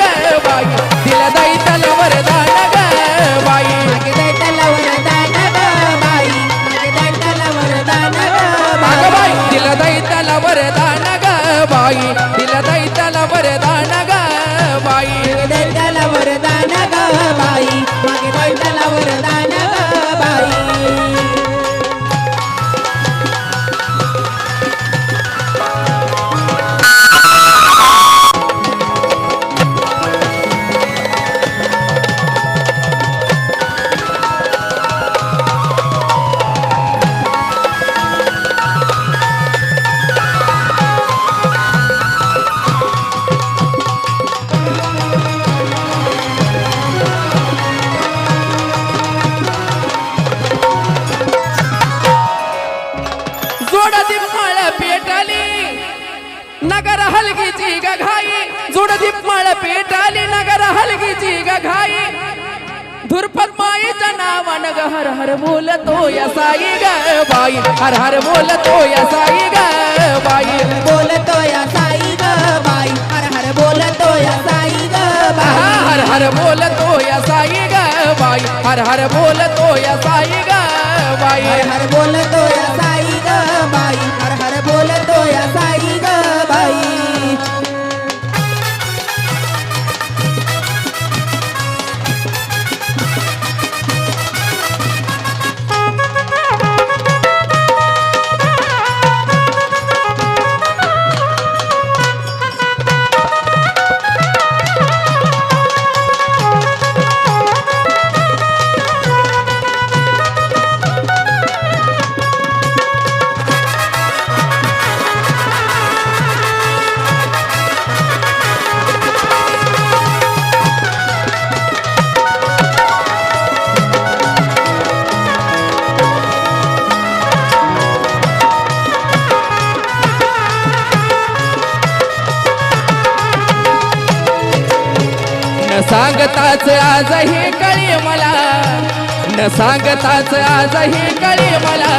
ग बाई. दिला दैत्याला वरदान ग बाई. बाई. मागे दैत्याला वरदान ग बाई बाई. दिला दैत्याला वरदान ग बाई. धुरपत माईच्या नावानं ग हर हर बोलतो या साई ग बाई। हर हर बोलतो या साई ग बाई। बोलतो या साई ग बाई। हर हर बोलतो या साई ग बाई। हर हर बोलतो या साई ग बाई। हर हर बोलतो या साई ग बाई। हर हर बोलतो या साई ग बाई। हर हर बोलतो सांगताच आजही कळी मला. न सांगताच आजही कळी मला.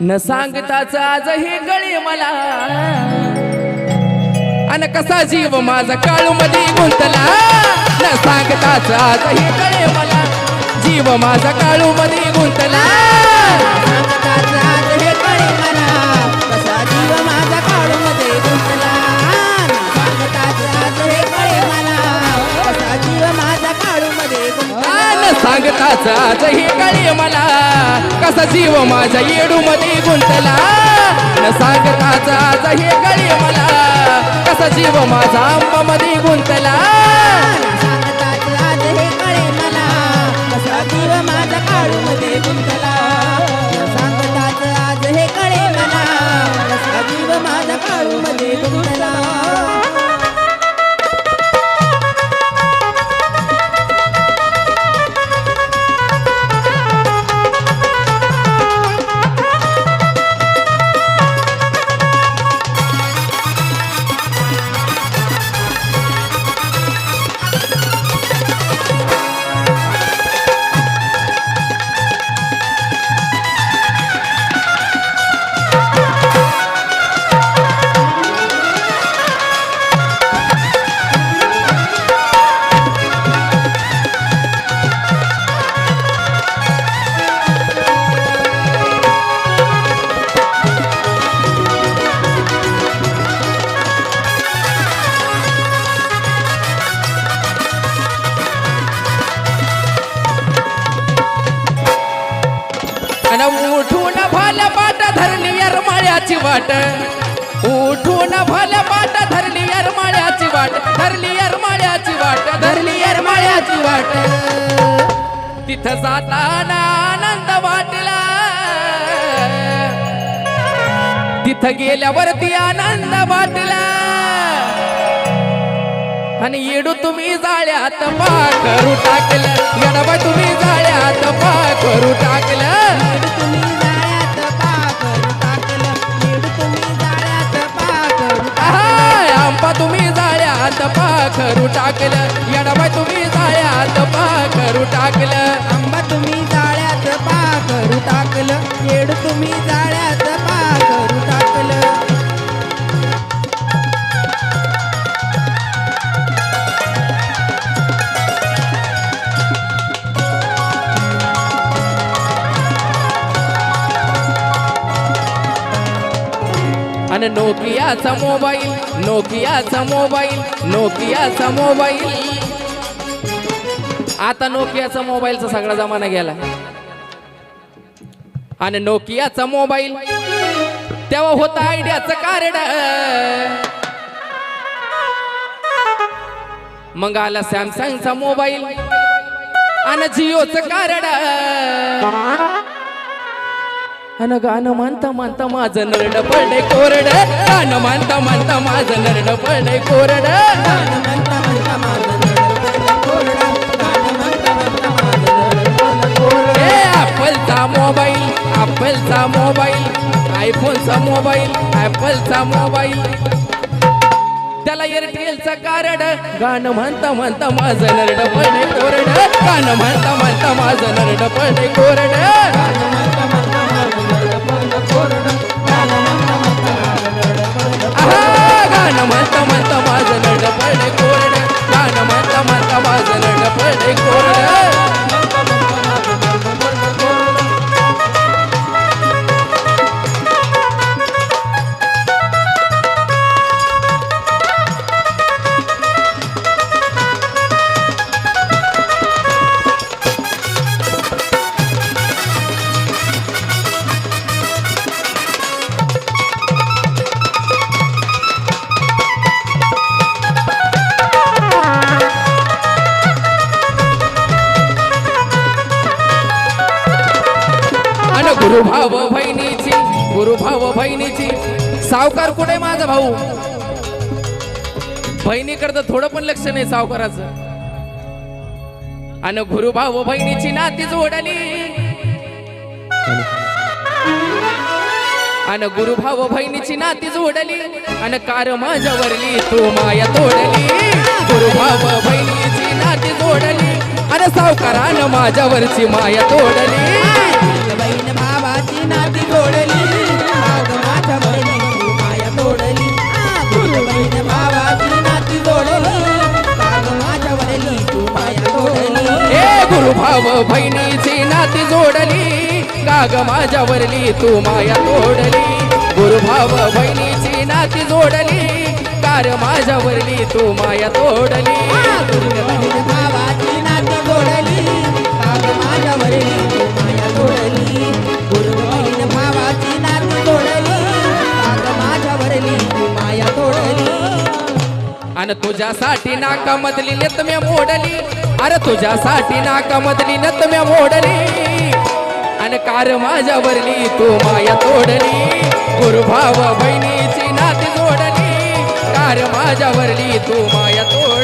न सांगताच आजही कळी मला. अन कसा जीव माझा काळू मध्ये गुंतला. न सांगताच आजही कळी मला. जीव माझा काळू मध्ये गुंतला. सांगताच हे कळे मला. कसा जीव माझ्या येडू मध्ये गुंतला. न सांगताचा हे कळे मला. कसा जीव माझा आंबा मध्ये गुंतला. वाट. उठून भाल्या पाट धरली यरमाळ्याची वाट. धरली यरमाळ्याची वाट. धरली यरमाळ्याची वाट. तिथं जाताना आनंद वाटला. तिथं गेल्यावरती आनंद वाटला. आणि येडू तुम्ही जाळ्यात पाखरू टाकलं. येडबा तुम्ही पाखरू टाकलं. येडबा तुम्ही जाळ्यात पाखरू टाकलं. आंबा तुम्ही जाळ्यात पाखरू टाकलं. येड तुम्ही जाळ्यात आणि नोकियाचा मोबाईल नोकियाचा मोबाईल नोकियाचा मोबाईल. आता नोकियाचा मोबाईलचा सगळा जमाना गेला. आणि नोकियाचा मोबाईल तेव्हा होता आयडियाचं कार्ड मग आला सॅमसंगचा मोबाईल आणि जिओचं कार्ड अन गाणं मानता मानता माझं नरड पडले कोरड. गाणं मानता मानता माझं नरड पडले कोरड. ॲपलचा मोबाईल ॲपलचा मोबाईल आयफोनचा मोबाईल ॲपलचा मोबाईल त्याला एअरटेलचा कारड. गाणं म्हणता म्हणता माझं नरड पडले कोरड. गाणं म्हणता म्हणता माझं नरड पडले कोरड. गुरु भाव बहिणीची गुरु भाव बहिणीची. सावकार कुठे माझा भाऊ? बहिणीकडे थोडं पण लक्ष नाही सावकाराचं. आणि गुरु गुरुभाव बहिणीची नाती जोडली. आणि गुरु गुरुभाव बहिणीची नाती जोडली. आणि कार माझ्या वरली तू माया तोडली. गुरु गुरुभाव बहिणीची नाती जोडली. आणि सावकारानं माझ्यावरची माया तोडली. बहीण भावाची नाती जोडली. माझ्या बहिणी माया तोडली. बहीण भावाची नाती जोडली. माझ्या वरली तू माया तोडली. हे गुरुभाव बहिणीची नाती जोडली. गाग माझ्यावरली तू माया तोडली. गुरुभाव बहिणीची नाती जोडली. कार माझ्यावरली तू माया तोडली. बहीण भावाची आणि तुझ्यासाठी नाकामधली नतम्या मोडली. अरे तुझ्यासाठी नाका नाकामधली नतम्या मोडली. आणि कार माझ्यावरली तू माया तोडली. गुरुभाव बहिणीची नाती जोडली. कार माझ्यावरली तू माया तोडली.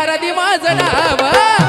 आंबाबाईचं गाणं माझं नाव